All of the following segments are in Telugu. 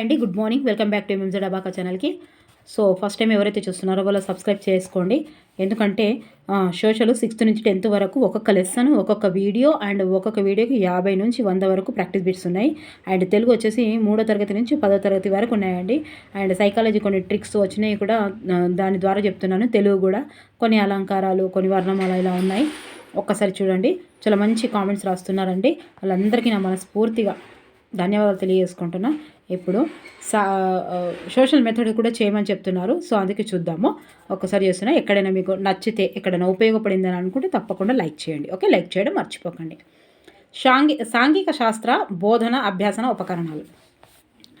అండి. Good morning welcome back to MMZ abacus ఛానల్కి సో ఫస్ట్ టైం ఎవరైతే చూస్తున్నారో వాళ్ళు సబ్స్క్రైబ్ చేసుకోండి. ఎందుకంటే సోషల్ సిక్స్త్ నుంచి టెన్త్ వరకు ఒక్కొక్క లెసన్ ఒక్కొక్క వీడియో అండ్ ఒక్కొక్క వీడియోకి యాభై నుంచి వంద వరకు ప్రాక్టీస్ బిట్స్ ఉన్నాయి. అండ్ తెలుగు వచ్చేసి మూడో తరగతి నుంచి పదో తరగతి వరకు ఉన్నాయండి. అండ్ సైకాలజీ కొన్ని ట్రిక్స్ వచ్చినాయి కూడా దాని ద్వారా చెప్తున్నాను. తెలుగు కూడా. కొన్ని అలంకారాలు కొన్ని వర్ణమాల ఇలా ఉన్నాయి. ఒక్కసారి చూడండి. చాలా మంచి కామెంట్స్ రాస్తున్నారండి. వాళ్ళందరికీ నా మనస్ఫూర్తిగా ధన్యవాదాలు తెలియజేసుకుంటున్నా. ఇప్పుడు సా సోషల్ మెథడ్ కూడా చేయమని చెప్తున్నారు. సో అందుకే చూద్దాము. ఒకసారి చేస్తున్నా. ఎక్కడైనా మీకు నచ్చితే ఎక్కడైనా ఉపయోగపడిందని అనుకుంటే తప్పకుండా లైక్ చేయండి. ఓకే? లైక్ చేయడం మర్చిపోకండి. సాంఘి సాంఘిక శాస్త్ర బోధన అభ్యాసన ఉపకరణాలు.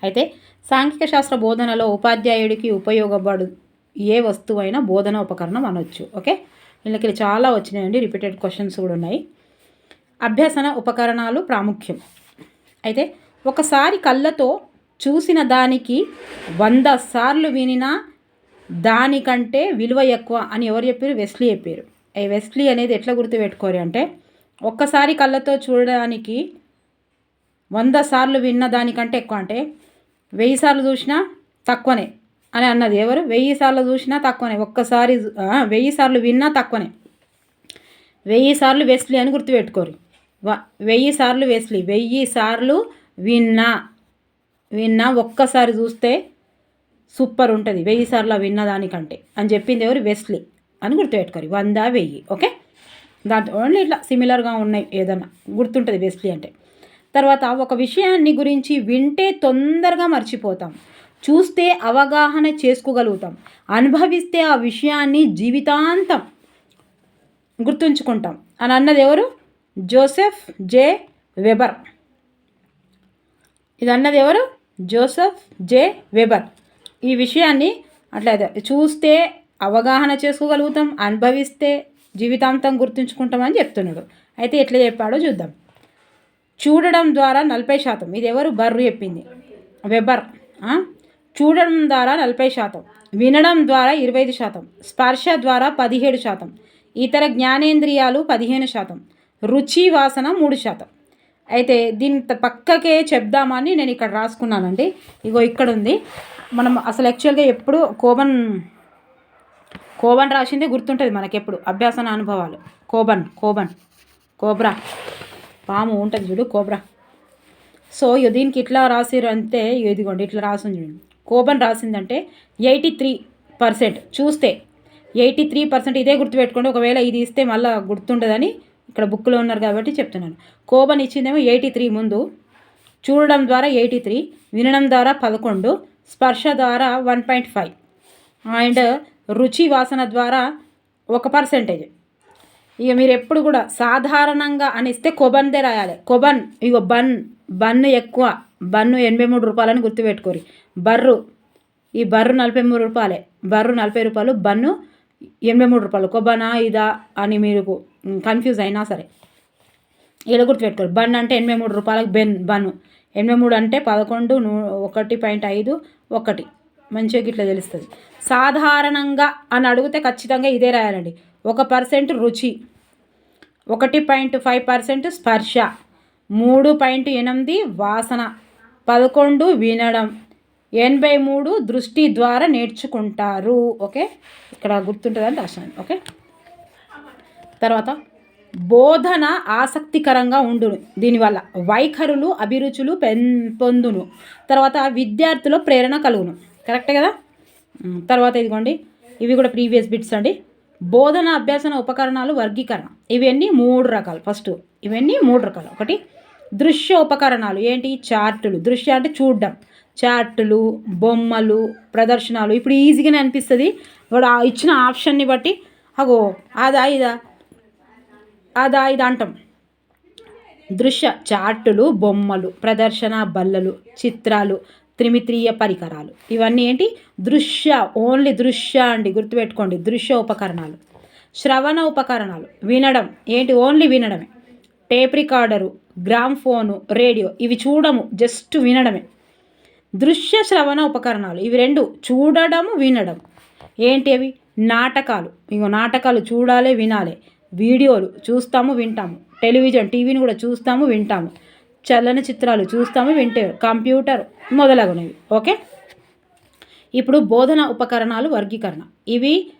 అయితే సాంఘిక శాస్త్ర బోధనలో ఉపాధ్యాయుడికి ఉపయోగపడు ఏ వస్తువైనా బోధన ఉపకరణం అనొచ్చు. ఓకే? వీళ్ళకి చాలా వచ్చినాయండి. రిపీటెడ్ క్వశ్చన్స్ కూడా ఉన్నాయి. అభ్యసన ఉపకరణాలు ప్రాముఖ్యం. అయితే ఒకసారి కళ్ళతో చూసిన దానికి వంద సార్లు వినినా దానికంటే విలువ ఎక్కువ అని ఎవరు చెప్పారు? వెస్లీ చెప్పారు. ఈ వెస్లీ అనేది ఎట్లా గుర్తుపెట్టుకోరు అంటే ఒక్కసారి కళ్ళతో చూడడానికి వంద సార్లు విన్న దానికంటే ఎక్కువ అంటే వెయ్యి సార్లు చూసినా తక్కువనే అని అన్నది. ఎవరు? వెయ్యి సార్లు చూసినా తక్కువనే. ఒక్కసారి వెయ్యి సార్లు విన్నా తక్కువనే. వెయ్యి సార్లు వెస్లీ అని గుర్తుపెట్టుకోరు. వ- వెయ్యి సార్లు వెస్లీ. వెయ్యి సార్లు విన్నా విన్నా ఒక్కసారి చూస్తే సూపర్ ఉంటుంది. వెయ్యి సార్లు విన్న దానికంటే. అని చెప్పింది ఎవరు? వెస్లీ అని గుర్తుపెట్టుకోరు. వంద వెయ్యి. ఓకే? దాంట్లో ఓన్లీ ఇట్లా సిమిలర్గా ఉన్నాయి ఏదన్నా. గుర్తుంటుంది వెస్లీ అంటే. తర్వాత ఒక విషయాన్ని గురించి వింటే తొందరగా మర్చిపోతాం. చూస్తే అవగాహన చేసుకోగలుగుతాం. అనుభవిస్తే ఆ విషయాన్ని జీవితాంతం గుర్తుంచుకుంటాం. అని అన్నది ఎవరు? Joseph J Weber. ఇది అన్నది ఎవరు? Joseph J. వెబర్. ఈ విషయాన్ని అట్లా చూస్తే అవగాహన చేసుకోగలుగుతాం అనుభవిస్తే జీవితాంతం గుర్తుంచుకుంటామని చెప్తున్నాడు. అయితే ఎట్లా చెప్పాడో చూద్దాం. చూడడం ద్వారా నలభై శాతం. ఇది ఎవరు? బర్రు చెప్పింది. వెబర్. చూడడం ద్వారా నలభై శాతం. వినడం ద్వారా ఇరవై ఐదు శాతం. స్పర్శ ద్వారా పదిహేడు శాతం. ఇతర జ్ఞానేంద్రియాలు పదిహేను శాతం. రుచి వాసన మూడు శాతం. అయితే దీని పక్కకే చెప్దామని నేను ఇక్కడ రాసుకున్నానండి. ఇగో ఇక్కడ ఉంది మనం అసలు యాక్చువల్గా ఎప్పుడు కోబన్ కోబన్ రాసిందే గుర్తుంటుంది మనకెప్పుడు. అభ్యాసన అనుభవాలు. కోబన్ కోబన్ కోబ్రా. పాము ఉంటుంది చూడు కోబ్రా. సో దీనికి ఇట్లా రాసిరు అంటే ఇదిగోండి ఇట్లా రాసింది చూడండి కోబన్ రాసిందంటే ఎయిటీ త్రీ పర్సెంట్. చూస్తే ఎయిటీ త్రీ పర్సెంట్ ఇదే గుర్తుపెట్టుకోండి. ఒకవేళ ఇది ఇస్తే మళ్ళీ గుర్తుండదని ఇక్కడ బుక్లో ఉన్నారు కాబట్టి చెప్తున్నాను. కోబన్ ఇచ్చిందేమో ఎయిటీ త్రీ ముందు. చూడడం ద్వారా ఎయిటీ త్రీ వినడం ద్వారా పదకొండు స్పర్శ ద్వారా వన్ పాయింట్ ఫైవ్. అండ్ రుచి వాసన ద్వారా ఒక పర్సెంటేజ్. ఇక మీరు ఎప్పుడు కూడా సాధారణంగా అనిస్తే కొబన్దే రాయాలి. కొబన్ ఇగో బన్ బన్ను ఎక్కువ బన్ను ఎనభై మూడు రూపాయలని గుర్తుపెట్టుకోరు. బర్రు ఈ బర్రు నలభై మూడు రూపాయలే. బర్రు నలభై రూపాయలు బన్ను ఎనభై మూడు రూపాయలు. కొబ్బనా ఇదా అని మీరు కన్ఫ్యూజ్ అయినా సరే. ఇలా గుర్తుపెట్టుకోరు బన్ అంటే ఎనభై మూడు రూపాయలకు బెన్ బన్. ఎనభై మూడు అంటే పదకొండు నూ ఒకటి పాయింట్ ఐదు ఒకటి. మంచిగా ఇట్లా తెలుస్తుంది. సాధారణంగా అని అడిగితే ఖచ్చితంగా ఇదే రాయాలండి. ఒక పర్సెంట్ రుచి ఒకటి పాయింట్ ఫైవ్ పర్సెంట్ స్పర్శ మూడు పాయింట్ ఎనిమిది వాసన పదకొండు వినడం. ఎనభై మూడు దృష్టి ద్వారా నేర్చుకుంటారు. ఓకే? ఇక్కడ గుర్తుంటుందని రాశాను. ఓకే? తర్వాత బోధన ఆసక్తికరంగా ఉండును. దీనివల్ల వైఖరులు అభిరుచులు పెన్ పొందును. తర్వాత విద్యార్థుల ప్రేరణ కలుగును. కరెక్టే కదా? తర్వాత ఇదిగోండి. ఇవి కూడా ప్రీవియస్ బిట్స్ అండి. బోధన అభ్యాసన ఉపకరణాలు వర్గీకరణ. ఇవన్నీ మూడు రకాలు. ఫస్ట్ ఇవన్నీ మూడు రకాలు. ఒకటి దృశ్య ఉపకరణాలు ఏంటి? చార్టులు. దృశ్య అంటే చూడడం. చార్టులు బొమ్మలు ప్రదర్శనలు. ఇప్పుడు ఈజీగానే అనిపిస్తుంది. వాడు ఆ ఇచ్చిన ఆప్షన్ని బట్టి అగో అదా ఇదా అదా ఇది అంటాం. దృశ్య చార్టులు బొమ్మలు ప్రదర్శన బల్లలు చిత్రాలు త్రిమిత్రీయ పరికరాలు. ఇవన్నీ ఏంటి? దృశ్య ఓన్లీ దృశ్య అండి. గుర్తుపెట్టుకోండి. దృశ్య ఉపకరణాలు. శ్రవణ ఉపకరణాలు. వినడం. ఏంటి? ఓన్లీ వినడమే. Tape recorder gramophone radio. ఇవి చూడము. జస్ట్ వినడమే. దృశ్య శ్రవణ ఉపకరణాలు. ఇవి రెండు చూడడము వినడం. ఏంటి అవి? నాటకాలు. ఇంకో నాటకాలు చూడాలి వినాలి. వీడియోలు చూస్తాము వింటాము. టెలివిజన్ టీవీని కూడా చూస్తాము వింటాము. చలనచిత్రాలు చూస్తాము వింటే కంప్యూటర్ మొదలగునవి. ఓకే? ఇప్పుడు బోధన ఉపకరణాలు వర్గీకరణ. ఇవి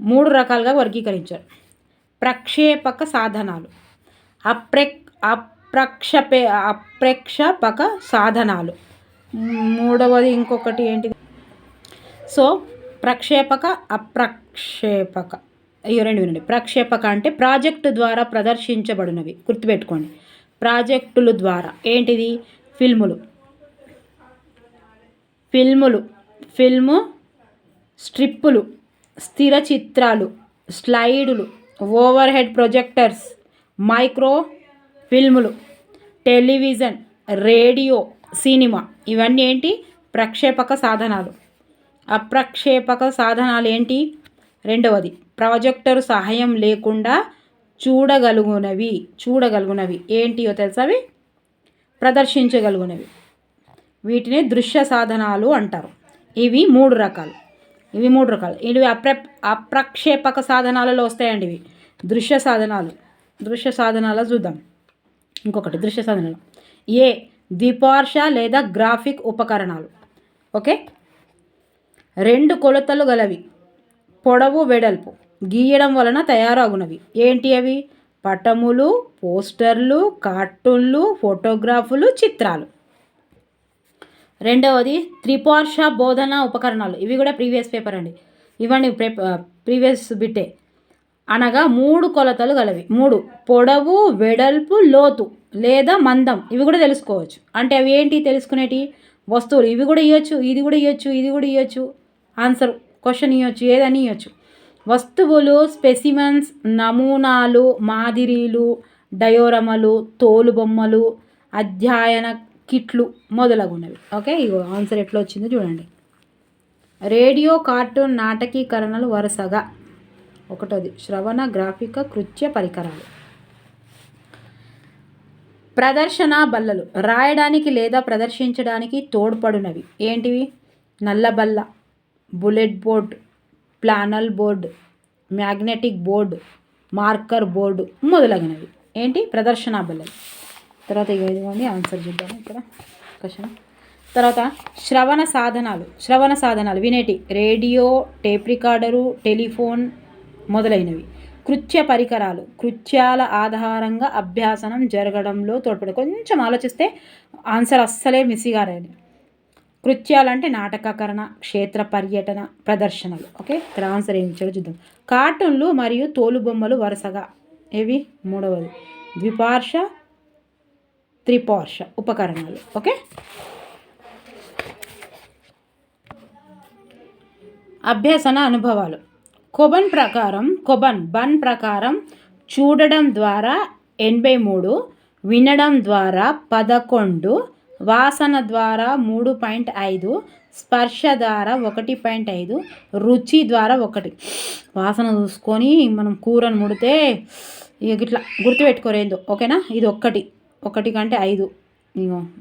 మూడు రకాలుగా వర్గీకరించారు. ప్రక్షేపక సాధనాలు. అప్రె అప్రక్షపే అప్రేక్షపక సాధనాలు. మూడవది ఇంకొకటి ఏంటిది సో ప్రక్షేపక అప్రక్షేపక. అయ్యో రెండు వినండి. ప్రక్షేపక అంటే ప్రాజెక్టు ద్వారా ప్రదర్శించబడినవి. గుర్తుపెట్టుకోండి. ప్రాజెక్టుల ద్వారా. ఏంటిది? ఫిల్ములు. ఫిల్ములు. ఫిల్ము స్ట్రిప్పులు స్థిర చిత్రాలు స్లైడులు ఓవర్ హెడ్ ప్రొజెక్టర్స్ మైక్రో ఫిల్ములు టెలివిజన్ రేడియో సినిమా. ఇవన్నీ ఏంటి ప్రక్షేపక సాధనాలు. అప్రక్షేపక సాధనాలు ఏంటి రెండవది ప్రాజెక్టర్ సహాయం లేకుండా చూడగలుగునవి. చూడగలుగునవి. ఏంటియో తెలుసా అవి? ప్రదర్శించగలుగునవి. వీటిని దృశ్య సాధనాలు అంటారు. ఇవి మూడు రకాలు. ఇవి మూడు రకాలు. ఇవి అప్ర అప్రక్షేపక సాధనాలలో వస్తాయండి ఇవి. దృశ్య సాధనాలు. దృశ్య సాధనాలు చూద్దాం. ఇంకొకటి దృశ్య సాధనాలు. ఏ ద్విపార్ష లేదా గ్రాఫిక్ ఉపకరణాలు. ఓకే? రెండు కొలతలు గలవి. పొడవు వెడల్పు గీయడం వలన తయారగునవి. ఏంటి అవి? పటములు పోస్టర్లు కార్టూన్లు ఫోటోగ్రాఫులు చిత్రాలు. రెండవది త్రిపార్ష బోధన ఉపకరణాలు. ఇవి కూడా ప్రీవియస్ పేపర్ అండి. ఇవన్నీ ప్రీవియస్ బిట్టే అనగా మూడు కొలతలు గలవి. మూడు. పొడవు వెడల్పు లోతు లేదా మందం. ఇవి కూడా తెలుసుకోవచ్చు. అంటే అవి ఏంటి? తెలుసుకునేటి వస్తువులు. ఇవి కూడా ఇవ్వచ్చు ఇది కూడా ఇవ్వచ్చు ఇది కూడా ఇవ్వచ్చు ఆన్సర్ క్వశ్చన్ ఇవ్వచ్చు ఏదని ఇవ్వచ్చు వస్తువులు స్పెసిమన్స్ నమూనాలు మాదిరీలు డయోరమలు తోలుబొమ్మలు అధ్యయన కిట్లు మొదలగున్నవి. ఓకే ఇగో ఆన్సర్ ఎట్లా వచ్చిందో చూడండి. రేడియో కార్టూన్ నాటకీకరణలు వరుసగా. ఒకటోది శ్రవణ గ్రాఫిక కృత్య పరికరాలు. ప్రదర్శన బల్లలు రాయడానికి లేదా ప్రదర్శించడానికి తోడ్పడునవి. ఏంటివి? నల్ల బల్ల bullet board flannel board magnetic board marker board మొదలగినవి. ఏంటి? ప్రదర్శన బల్లలు. తర్వాత ఇదిగోండి ఆన్సర్ చూద్దాము ఇక్కడ. క్వశ్చన్. తర్వాత శ్రవణ సాధనాలు. శ్రవణ సాధనాలు వినేటి? రేడియో టేప్ రికార్డరు టెలిఫోన్ మొదలైనవి. కృత్య పరికరాలు కృత్యాల ఆధారంగా అభ్యాసనం జరగడంలో తోడ్పడి. కొంచెం ఆలోచిస్తే ఆన్సర్ అస్సలే మిస్సిగారేది కృత్యాలంటే నాటకకరణ క్షేత్ర పర్యటన ప్రదర్శనలు. ఓకే? ఇక్కడ ఆన్సర్ ఏమి ఇచ్చాడో చూద్దాం. కార్టూన్లు మరియు తోలుబొమ్మలు వరుసగా. ఏవి? మూడవది. ద్విపార్ష త్రిపార్ష ఉపకరణాలు. ఓకే? అభ్యసన అనుభవాలు. కొబన్ ప్రకారం కొబన్ బన్ ప్రకారం చూడడం ద్వారా ఎనభై మూడు వినడం ద్వారా పదకొండు వాసన ద్వారా మూడు పాయింట్ ఐదు స్పర్శ ద్వారా ఒకటి పాయింట్ ఐదు రుచి ద్వారా ఒకటి. వాసన చూసుకొని మనం కూరను ముడితే ఇక ఇట్లా గుర్తుపెట్టుకోరేందో ఓకేనా? ఇది ఒక్కటి. ఒకటి కంటే ఐదు.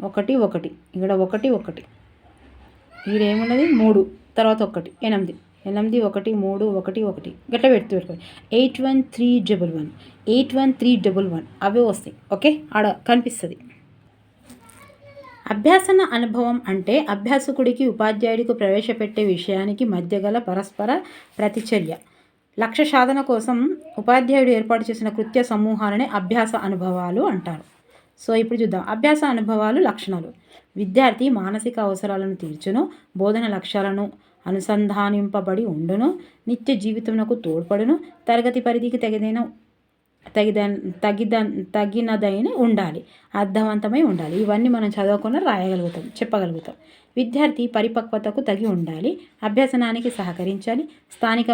ఒకటి ఒకటి. ఇక్కడ ఒకటి ఒకటి. ఇక్కడ ఏమున్నది? మూడు. తర్వాత ఒకటి. ఎనిమిది. ఎనిమిది ఒకటి మూడు ఒకటి ఒకటి. గట్ట పెడుతూ పెట్టుకోండి eight one three double one. Eight one three double one. అవే వస్తాయి. ఓకే? ఆడ కనిపిస్తుంది. అభ్యాసన అనుభవం అంటే అభ్యాసకుడికి ఉపాధ్యాయుడికి ప్రవేశపెట్టే విషయానికి మధ్య గల పరస్పర ప్రతిచర్య. లక్ష్య సాధన కోసం ఉపాధ్యాయుడు ఏర్పాటు చేసిన కృత్య సమూహాలనే అభ్యాస అనుభవాలు అంటారు. సో ఇప్పుడు చూద్దాం. అభ్యాస అనుభవాలు లక్షణాలు. విద్యార్థి మానసిక అవసరాలను తీర్చును బోధన లక్ష్యాలను అనుసంధానింపబడి ఉండును. నిత్య జీవితమునకు తోడ్పడును. తరగతి పరిధికి తగిన తగిద తగిద తగినదైన ఉండాలి. అర్థవంతమై ఉండాలి. ఇవన్నీ మనం చదవకుండా రాయగలుగుతాం చెప్పగలుగుతాం. విద్యార్థి పరిపక్వతకు తగి ఉండాలి. అభ్యసనానికి సహకరించాలి. స్థానిక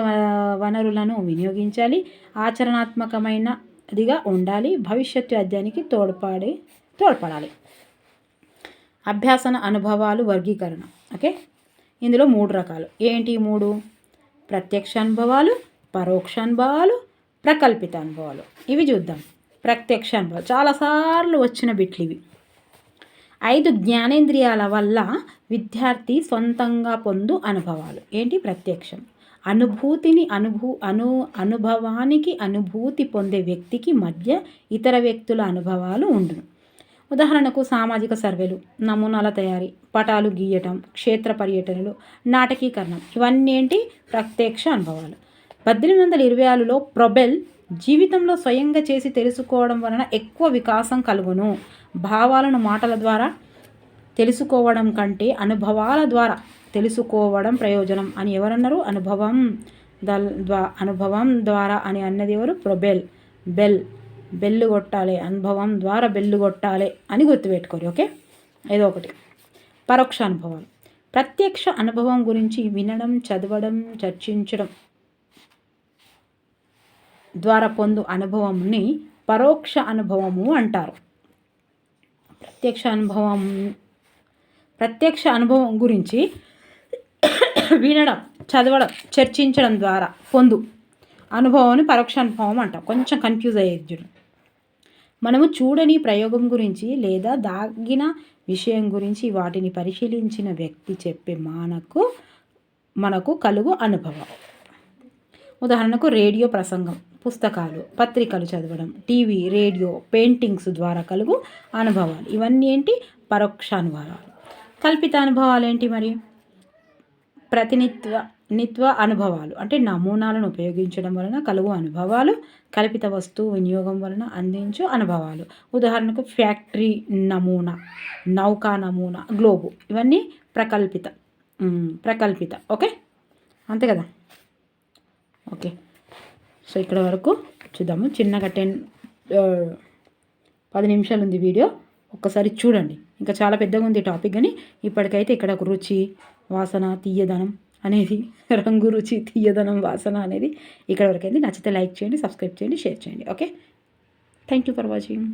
వనరులను వినియోగించాలి. ఆచరణాత్మకమైనదిగా ఉండాలి. భవిష్యత్తు అధ్యయానికి తోడ్పడి తోడ్పడాలి. అభ్యాసన అనుభవాలు వర్గీకరణ. ఓకే? ఇందులో మూడు రకాలు. ఏంటి మూడు? ప్రత్యక్ష అనుభవాలు పరోక్ష అనుభవాలు ప్రకల్పిత అనుభవాలు. ఇవి చూద్దాం. ప్రత్యక్ష అనుభవాలు. చాలాసార్లు వచ్చిన బిట్లు ఇవి. ఐదు జ్ఞానేంద్రియాల వల్ల విద్యార్థి సొంతంగా పొందు అనుభవాలు. ఏంటి? ప్రత్యక్షం. అనుభూతిని అనుభూ అను అనుభవానికి అనుభూతి పొందే వ్యక్తికి మధ్య ఇతర వ్యక్తుల అనుభవాలు ఉండును. ఉదాహరణకు సామాజిక సర్వేలు నమూనాల తయారీ పటాలు గీయటం క్షేత్ర పర్యటనలు నాటకీకరణం. ఇవన్నీ ఏంటి? ప్రత్యక్ష అనుభవాలు. పద్దెనిమిది వందల ఇరవై ఆరులో ప్రొబెల్ జీవితంలో స్వయంగా చేసి తెలుసుకోవడం వలన ఎక్కువ వికాసం కలుగును. భావాలను మాటల ద్వారా తెలుసుకోవడం కంటే అనుభవాల ద్వారా తెలుసుకోవడం ప్రయోజనం అని ఎవరన్నారు? అనుభవం దల్ ద్వారా అనుభవం ద్వారా అని అన్నది ఎవరు? ప్రొబెల్. బెల్. బెల్లు కొట్టాలి అనుభవం ద్వారా బెల్లు కొట్టాలి అని గుర్తుపెట్టుకోరు ఓకే? ఏదో ఒకటి. పరోక్ష అనుభవాలు ప్రత్యక్ష అనుభవం గురించి వినడం చదవడం చర్చించడం ద్వారా పొందు అనుభవంని పరోక్ష అనుభవము అంటారు. ప్రత్యక్ష అనుభవం ప్రత్యక్ష అనుభవం గురించి వినడం చదవడం చర్చించడం ద్వారా పొందు అనుభవాన్ని పరోక్ష అనుభవం అంటాం. కొంచెం కన్ఫ్యూజ్ అయ్యేది చూడండి మనము చూడని ప్రయోగం గురించి లేదా దాగిన విషయం గురించి వాటిని పరిశీలించిన వ్యక్తి చెప్పే మనకు మనకు కలుగు అనుభవం. ఉదాహరణకు రేడియో ప్రసంగం పుస్తకాలు పత్రికలు చదవడం టీవీ రేడియో పెయింటింగ్స్ ద్వారా కలుగు అనుభవాలు. ఇవన్నీ ఏంటి? పరోక్ష అనుభవాలు. కల్పిత అనుభవాలు ఏంటి మరి? ప్రతినిత్వ నిత్వ అనుభవాలు. అంటే నమూనాలను ఉపయోగించడం వలన కలుగు అనుభవాలు కల్పిత వస్తువు వినియోగం వలన అందించు అనుభవాలు. ఉదాహరణకు ఫ్యాక్టరీ నమూనా నౌకా నమూనా గ్లోబు ఇవన్నీ ప్రకల్పిత. ప్రకల్పిత. ఓకే? అంతే కదా? ఓకే. సో ఇక్కడ వరకు చూద్దాము. చిన్నగా టెన్ పది నిమిషాలు ఉంది వీడియో. ఒక్కసారి చూడండి. ఇంకా చాలా పెద్దగా ఉంది టాపిక్ కానీ ఇప్పటికైతే ఇక్కడ ఒక రుచి వాసన తీయదనం అనేది రంగు రుచి తీయదనం వాసన అనేది ఇక్కడ వరకు నచ్చితే లైక్ చేయండి సబ్స్క్రైబ్ చేయండి షేర్ చేయండి. Okay? Thank you for watching